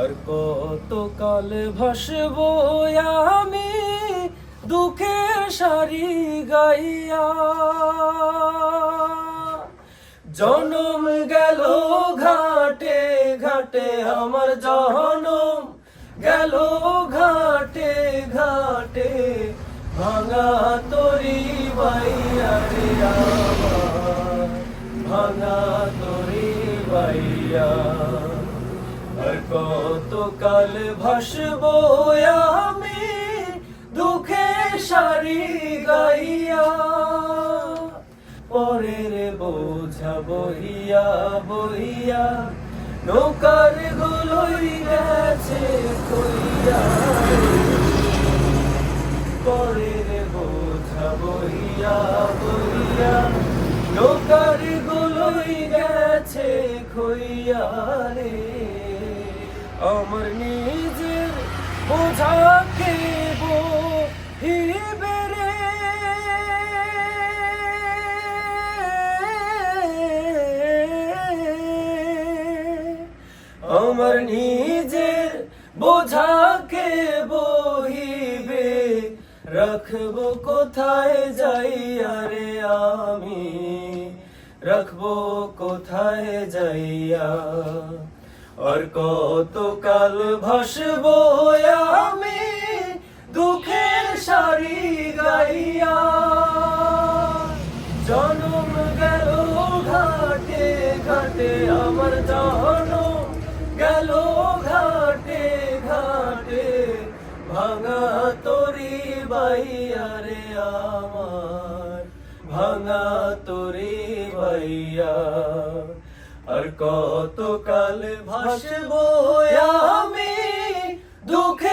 আর কত কাল ভাসবো আমি দুঃখে সারি গাইয়া। জনম গেল ঘাটে ঘাটে, আমার জনম গেল ঘাটে ঘাটে, ভাঙা তরি বাইয়া রে ভাঙা তরি বাইয়া। আর কত কাল ভাসবো আমি দুঃখে সারি গাইয়া। পরের বোঝা বহিয়া বহিয়া নৌকার গুলোই গেছে কইয়া পরের বোঝা বহিয়া বহিয়া নৌকার গুলোই গেছে খইয়া রে। আমার নিজের বোঝাকে রে। আমার নিজের বোঝাকে বহিবে রাখব কোথায় যাইয়া রে আমি? রাখব কোথায় যাইয়া? আর কত কাল ভাসবো আমি দুঃখের সারি গাইয়া? জনম গেল ঘাটে ঘাটে, আমার জনম গেল ঘাটে ঘাটে, ভাঙা তরি বাইয়া রে আমার, ভাঙা তরি বাইয়া। আর কতকাল ভাসবো আমি দুঃখে